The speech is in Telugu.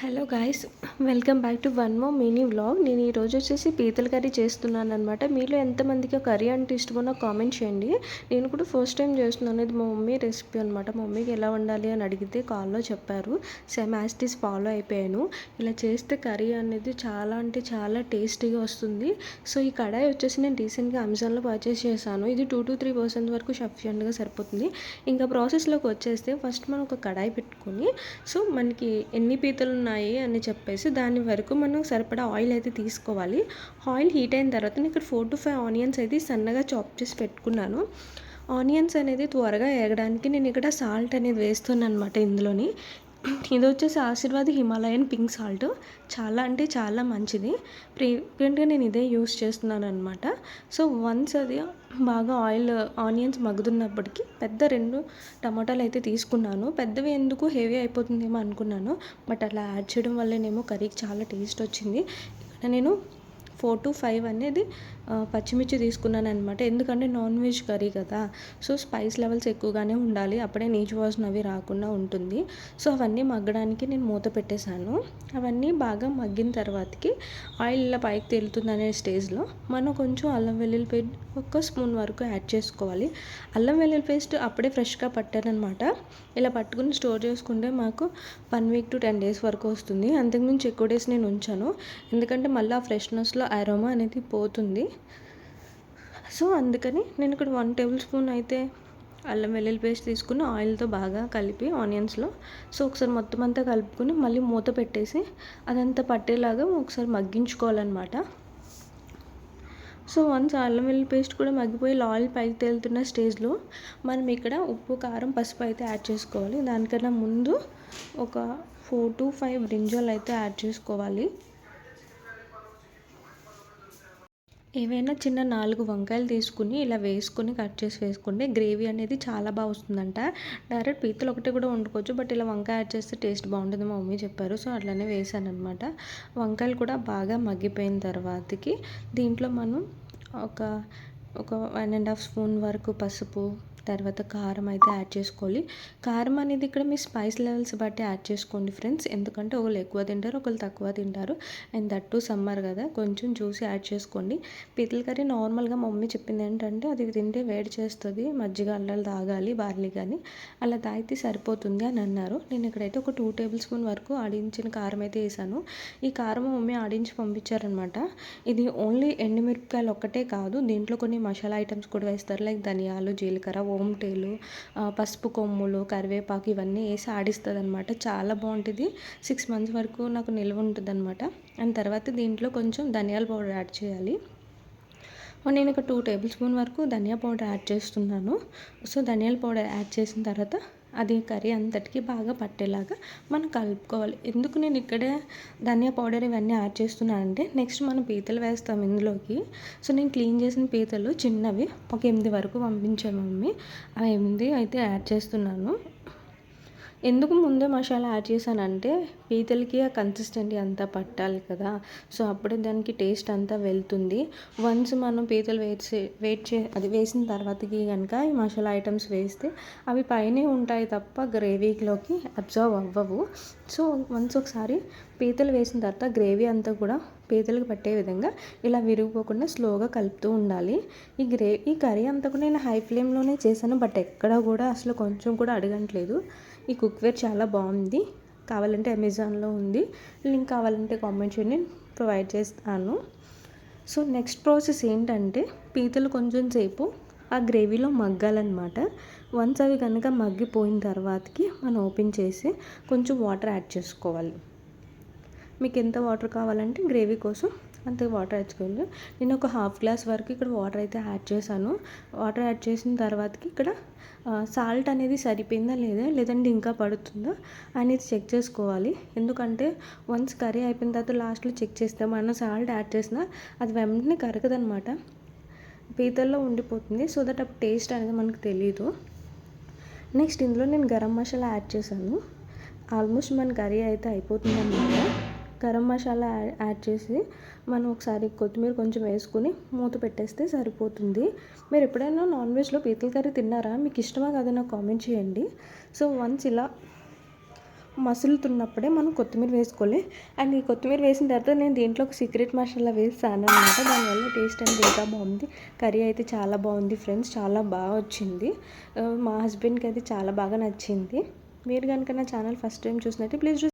Hello guys welcome back to one more mini vlog. నేను ఈరోజు వచ్చేసి పీతల కర్రీ చేస్తున్నాను అనమాట మీలో ఎంతమందికి కర్రీ అంటే ఇష్టమో కామెంట్ చేయండి. నేను కూడా ఫస్ట్ టైం చేస్తున్నాను. ఇది మా మమ్మీ రెసిపీ అనమాట మా మమ్మీకి ఎలా వండాలి అని అడిగితే కాల్లో చెప్పారు. సేమ్ యాస్టీస్ ఫాలో అయిపోయాను. ఇలా చేస్తే కర్రీ అనేది చాలా అంటే చాలా టేస్టీగా వస్తుంది. సో ఈ కడాయి వచ్చేసి నేను రీసెంట్గా అమెజాన్లో పర్చేస్ చేశాను. ఇది టూ టు త్రీ పర్సెంట్ వరకు సఫిషియెంట్గా సరిపోతుంది. ఇంకా ప్రాసెస్లోకి వచ్చేస్తే ఫస్ట్ మనం ఒక కడాయి పెట్టుకొని సో మనకి ఎన్ని పీతలు ఉన్నాయి అని చెప్పేసి దాని వరకు మనం సరిపడా ఆయిల్ అయితే తీసుకోవాలి. ఆయిల్ హీట్ అయిన తర్వాత నేను ఇక్కడ ఫోర్ టు ఫైవ్ ఆనియన్స్ అయితే సన్నగా చాప్ చేసి పెట్టుకున్నాను. ఆనియన్స్ అనేది త్వరగా ఎగడానికి నేను ఇక్కడ సాల్ట్ అనేది వేస్తున్నాను అనమాట ఇందులోని. ఇది వచ్చేసి ఆశీర్వాద్ హిమాలయన్ పింక్ సాల్ట్. చాలా అంటే చాలా మంచిది. ప్రీవియంట్గా నేను ఇదే యూస్ చేస్తున్నాను అనమాట సో వన్స్ అది బాగా ఆయిల్ ఆనియన్స్ మగ్గుతున్నప్పటికీ పెద్ద రెండు టమాటాలు అయితే తీసుకున్నాను. పెద్దవి ఎందుకు హెవీ అయిపోతుందేమో అనుకున్నాను. బట్ అలా యాడ్ చేయడం వల్లనేమో కర్రీకి చాలా టేస్ట్ వచ్చింది. ఇక్కడ నేను ఫోర్ టు ఫైవ్ అనేది పచ్చిమిర్చి తీసుకున్నాను అనమాట ఎందుకంటే నాన్ వెజ్ కర్రీ కదా. సో స్పైస్ లెవెల్స్ ఎక్కువగానే ఉండాలి. అప్పుడే నీచు వాసన అవి రాకుండా ఉంటుంది. సో అవన్నీ మగ్గడానికి నేను మూత పెట్టేశాను. అవన్నీ బాగా మగ్గిన తర్వాతకి ఆయిల్ ఇలా పైకి తేలుతుంది అనే స్టేజ్లో మనం కొంచెం అల్లం వెల్లుల్లి పేస్ట్ ఒక్క స్పూన్ వరకు యాడ్ చేసుకోవాలి. అల్లం వెల్లుల్లి పేస్ట్ అప్పుడే ఫ్రెష్గా పట్టానమాట ఇలా పట్టుకుని స్టోర్ చేసుకుంటే మాకు one week to ten days వరకు వస్తుంది. అంతకుమించి ఎక్కువ డేస్ నేను ఉంచాను. ఎందుకంటే మళ్ళీ ఆ ఫ్రెష్నెస్లో అరోమా అనేది పోతుంది. సో అందుకని నేను ఇక్కడ వన్ టేబుల్ స్పూన్ అయితే అల్లం వెల్లుల్లి పేస్ట్ తీసుకుని ఆయిల్తో బాగా కలిపి ఆనియన్స్లో సో ఒకసారి మొత్తం అంతా కలుపుకొని మళ్ళీ మూత పెట్టేసి అదంతా పట్టేలాగా ఒకసారి మగ్గించుకోవాలన్నమాట. సో వన్స్ అల్లం వెల్లుల్లి పేస్ట్ కూడా మగ్గిపోయి ఆయిల్ పైకి తేలుతున్న స్టేజ్లో మనం ఇక్కడ ఉప్పు కారం పసుపు అయితే యాడ్ చేసుకోవాలి. దానికన్నా ముందు ఒక ఫోర్ టు ఫైవ్ బ్రింజాలు అయితే యాడ్ చేసుకోవాలి. ఏవైనా చిన్న నాలుగు వంకాయలు తీసుకుని ఇలా వేసుకొని కట్ చేసి వేసుకుంటే గ్రేవీ అనేది చాలా బాగా వస్తుందంట. డైరెక్ట్ పీతలు ఒకటి కూడా వండుకోవచ్చు. బట్ ఇలా వంకాయ యాడ్ చేస్తే టేస్ట్ బాగుంటుంది మా మమ్మీ చెప్పారు. సో అట్లనే వేసాను అనమాట వంకాయలు కూడా బాగా మగ్గిపోయిన తర్వాతకి దీంట్లో మనం ఒక ఒక వన్ అండ్ హాఫ్ స్పూన్ వరకు పసుపు తర్వాత కారం అయితే యాడ్ చేసుకోవాలి. కారం అనేది ఇక్కడ మీ స్పైస్ లెవెల్స్ బట్టి యాడ్ చేసుకోండి ఫ్రెండ్స్. ఎందుకంటే ఒకళ్ళు ఎక్కువ తింటారు ఒకళ్ళు తక్కువ తింటారు. అండ్ దట్టు సమ్మర్ కదా కొంచెం చూసి యాడ్ చేసుకోండి. పీతల కర్రీ నార్మల్గా మా మమ్మీ చెప్పింది ఏంటంటే అది తింటే వేడి చేస్తుంది మజ్జిగ అల్లలు తాగాలి బార్లీ కానీ. అలా తాగితే సరిపోతుంది అని అన్నారు. నేను ఇక్కడైతే ఒక టూ టేబుల్ స్పూన్ వరకు ఆడించిన కారం అయితే వేసాను. ఈ కారం మమ్మీ ఆడించి పంపించారనమాట ఇది ఓన్లీ ఎండుమిరపకాయలు ఒక్కటే కాదు దీంట్లో కొన్ని మసాలా ఐటమ్స్ కూడా వేస్తారు. లైక్ ధనియాలు జీలకర్ర ఓమటేలు పసుపు కొమ్ములు కరివేపాకు ఇవన్నీ వేసి ఆడిస్తుంది అనమాట చాలా బాగుంటుంది. సిక్స్ మంత్స్ వరకు నాకు నిల్వ ఉంటుంది అనమాట అండ్ తర్వాత దీంట్లో కొంచెం ధనియాల పౌడర్ యాడ్ చేయాలి. Oh, నేను ఒక టూ టేబుల్ స్పూన్ వరకు ధనియా పౌడర్ యాడ్ చేస్తున్నాను. సో ధనియాల పౌడర్ యాడ్ చేసిన తర్వాత అది కర్రీ అంతటికి బాగా పట్టేలాగా మనం కలుపుకోవాలి. ఎందుకు నేను ఇక్కడే ధనియా పౌడర్ ఇవన్నీ యాడ్ చేస్తున్నాను అంటే నెక్స్ట్ మనం పీతలు వేస్తాం ఇందులోకి. సో నేను క్లీన్ చేసిన పీతలు చిన్నవి ఒక ఎనిమిది వరకు పంపించాను మమ్మీ. ఆ ఎనిమిది అయితే యాడ్ చేస్తున్నాను. ఎందుకు ముందే మసాలా యాడ్ చేశానంటే పీతలకి ఆ కన్సిస్టెంటీ అంతా పట్టాలి కదా. సో అప్పుడే దానికి టేస్ట్ అంతా వెళ్తుంది. వన్స్ మనం పీతలు వేసే వెయిట్ చే అది వేసిన తర్వాతకి కనుక ఈ మసాలా ఐటమ్స్ వేస్తే అవి పైనే ఉంటాయి తప్ప గ్రేవీలోకి అబ్జర్వ్ అవ్వవు. సో వన్స్ ఒకసారి పీతలు వేసిన తర్వాత గ్రేవీ అంతా కూడా పీతలకు పట్టే విధంగా ఇలా విరిగిపోకుండా స్లోగా కలుపుతూ ఉండాలి. ఈ గ్రే ఈ కర్రీ అంతా కూడా నేను హై ఫ్లేమ్లోనే చేశాను బట్ ఎక్కడ కూడా అసలు కొంచెం కూడా అడగట్లేదు. ఈ కుక్వేర్ చాలా బాగుంది. కావాలంటే అమెజాన్లో ఉంది. లింక్ కావాలంటే కామెంట్ చేయండి ప్రొవైడ్ చేస్తాను. సో నెక్స్ట్ ప్రాసెస్ ఏంటంటే పీతలు కొంచెం సేపు ఆ గ్రేవీలో మగ్గాలన్నమాట. వన్స్ అవి కనుక మగ్గిపోయిన తర్వాతకి మనం ఓపెన్ చేసి కొంచెం వాటర్ యాడ్ చేసుకోవాలి. మీకు ఎంత వాటర్ కావాలంటే గ్రేవీ కోసం అంత వాటర్ యాడ్ చేసుకోండి నేను ఒక హాఫ్ గ్లాస్ వరకు ఇక్కడ వాటర్ అయితే యాడ్ చేశాను. వాటర్ యాడ్ చేసిన తర్వాతకి ఇక్కడ సాల్ట్ అనేది సరిపోయిందా లేదా లేదంటే ఇంకా పడుతుందా అనేది చెక్ చేసుకోవాలి. ఎందుకంటే వన్స్ కర్రీ అయిపోయిన తర్వాత లాస్ట్లో చెక్ చేస్తే మనం సాల్ట్ యాడ్ చేసినా అది వెంటనే కరగదనమాట పీతల్లో ఉండిపోతుంది. సో దట్ ఆ టేస్ట్ అనేది మనకు తెలియదు నెక్స్ట్ ఇందులో నేను గరం మసాలా యాడ్ చేశాను. ఆల్మోస్ట్ మన కర్రీ అయితే అయిపోతుంది అనమాట గరం మసాలా యాడ్ చేసి మనం ఒకసారి కొత్తిమీర కొంచెం వేసుకుని మూత పెట్టేస్తే సరిపోతుంది. మీరు ఎప్పుడైనా నాన్ వెజ్లో పీతల కర్రీ తిన్నారా? మీకు ఇష్టమా కదా నాకు కామెంట్ చేయండి. సో వన్స్ ఇలా మసులుతున్నప్పుడే మనం కొత్తిమీర వేసుకోవాలి. అండ్ ఈ కొత్తిమీర వేసిన తర్వాత నేను దీంట్లో ఒక సీక్రెట్ మసాలా వేసాను అనమాట దానివల్ల టేస్ట్ అనేది ఇంకా బాగుంది. కర్రీ అయితే చాలా బాగుంది ఫ్రెండ్స్. చాలా బాగా వచ్చింది. మా హస్బెండ్కి అయితే చాలా బాగా నచ్చింది. మీరు కనుక నా ఛానల్ ఫస్ట్ టైం చూసినట్టు ప్లీజ్